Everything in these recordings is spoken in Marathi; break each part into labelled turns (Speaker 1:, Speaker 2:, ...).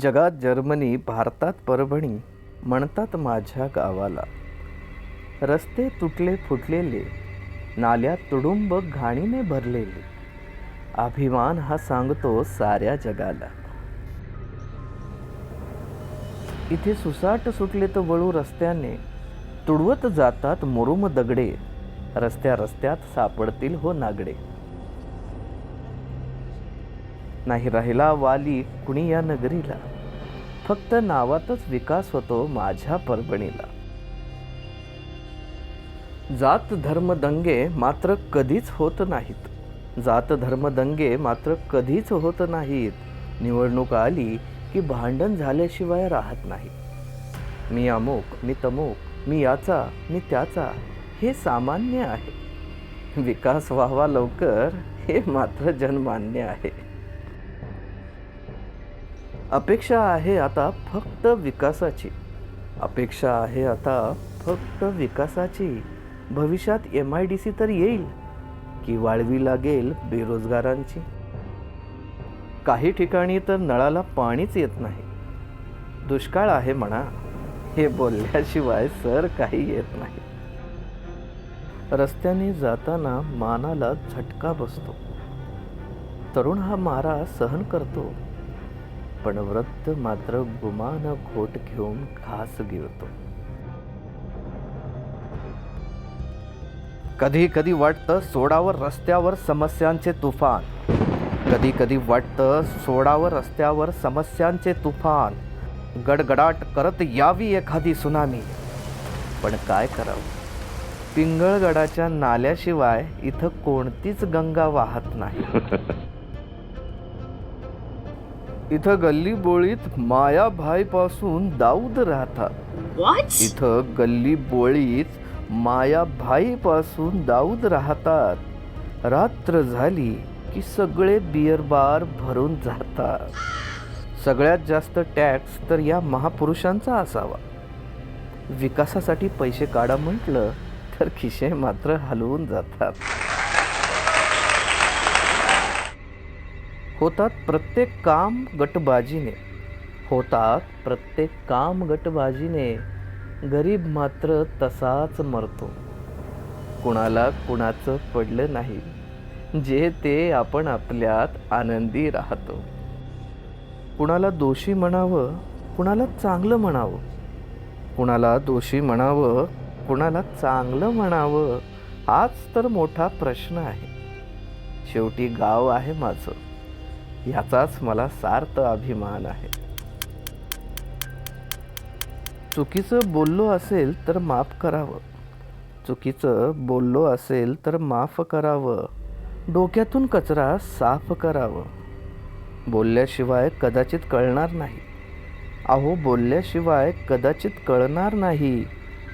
Speaker 1: जगात जर्मनी भारतात परभणी म्हणतात माझ्या गावाला. रस्ते तुटले फुटलेले नाल्यात तुडुंब घाणीने भरलेले. अभिमान हा सांगतो साऱ्या जगाला. इथे सुसाट सुटले तर वळू रस्त्याने तुडवत जातात मुरुम दगडे. रस्त्या रस्त्यात सापडतील हो नागडे. नाही राहिला वाली कुणी या नगरीला. फक्त नावातच विकास होतो माझ्या परभणीला. जात धर्म दंगे मात्र कधीच होत नाहीत. जात धर्म दंगे मात्र कधीच होत नाहीत. निवडणूक आली की भांडण झाल्याशिवाय राहत नाही. मी अमुक मी तमुक मी याचा मी त्याचा हे सामान्य आहे. विकास व्हावा लवकर हे मात्र जनमान्य आहे. अपेक्षा आहे आता फक्त विकासाची. अपेक्षा आहे आता फक्त विकासाची. भविष्यात एम आय डी सी तर येईल की वाळवी लागेल बेरोजगारांची. काही ठिकाणी तर नळाला पाणीच येत नाही. दुष्काळ आहे म्हणा हे बोलल्याशिवाय सर काही येत नाही. रस्त्याने जाताना मानाला झटका बसतो. तरुण हा मारा सहन करतो. पण व्रत मात्र गुमान खोट घेऊन खास गिरतो कधी कधी वाटतं सोडावर रस्त्यावर समस्यांचे तुफान. कधी कधी वाटतं सोडावर रस्त्यावर समस्यांचे तुफान. गडगडाट करत यावी एखादी सुनामी. पण काय करावं? पिंगळगडाच्या नाल्याशिवाय इथं कोणतीच गंगा वाहत नाही. इथं गल्ली बोळीत मायाभाईपासून दाऊद राहतात? इथं गल्ली बोळीत मायाभाईपासून दाऊद राहतात. रात्र झाली की सगळे बियर बार भरून जातात. सगळ्यात जास्त टॅक्स तर या महापुरुषांचा असावा. विकासासाठी पैसे काढा म्हटलं तर खिशे मात्र हलवून जातात. होतात प्रत्येक काम गटबाजीने होतात प्रत्येक काम गटबाजीने गरीब मात्र तसाच मरतो. कुणाला कुणाचं पडलं नाही. जे ते आपण आपल्यात आनंदी राहतो. कुणाला दोषी म्हणावं कुणाला चांगलं म्हणावं. कुणाला दोषी म्हणावं कुणाला चांगलं म्हणावं हाच तर मोठा प्रश्न आहे. शेवटी गाव आहे माझं. याचाच मला सार्थ अभिमान आहे. चुकीचं बोललो असेल तर माफ करावं. चुकीचं बोललो असेल तर माफ करावं. डोक्यातून कचरा साफ करावं. बोलल्याशिवाय कदाचित कळणार नाही. अहो बोलल्याशिवाय कदाचित कळणार नाही.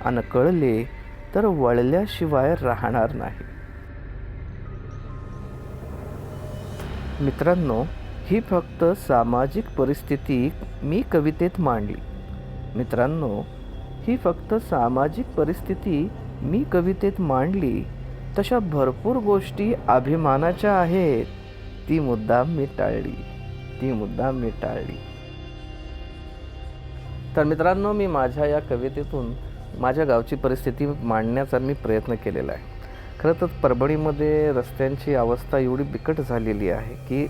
Speaker 1: आणि कळले तर वळल्याशिवाय राहणार नाही. मित्रांनो ही फक्त सामाजिक परिस्थिती मी कवितेत मांडली. मित्रांनो ही फक्त सामाजिक परिस्थिती मी कवितेत मांडली तशा भरपूर गोष्टी अभिमानाच्या आहेत. ती मुद्दाम मी टाळली ती मुद्दाम मी टाळली तर मित्रांनो मी माझ्या या कवितेतून माझ्या गावची परिस्थिती मांडण्याचा मी प्रयत्न केलेला आहे. खरं तर परभणीमध्ये रस्त्यांची अवस्था एवढी बिकट झालेली आहे की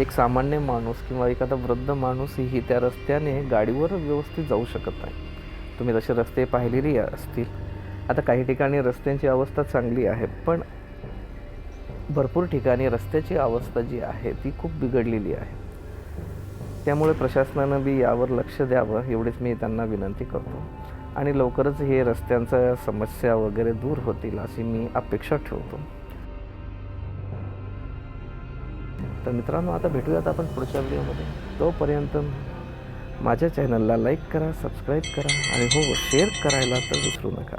Speaker 1: एक सामान्य माणूस किंवा एखादा वृद्ध माणूसही त्या रस्त्याने गाडीवर व्यवस्थित जाऊ शकत नाही. तुम्ही तसे रस्ते पाहिलेली असतील आता काही ठिकाणी रस्त्यांची अवस्था चांगली आहे पण भरपूर ठिकाणी रस्त्याची अवस्था जी आहे ती खूप बिघडलेली आहे. त्यामुळे प्रशासनानं बी यावर लक्ष द्यावं एवढीच मी त्यांना विनंती करतो. आणि लवकरच हे रस्त्यांच्या समस्या वगैरे दूर होतील अशी मी अपेक्षा ठेवतो. तर मित्रांनो आता भेटूयात आपण पुढच्या व्हिडिओमध्ये. तोपर्यंत माझ्या चॅनलला लाईक करा सबस्क्राईब करा आणि हो शेअर करायला तर विसरू नका.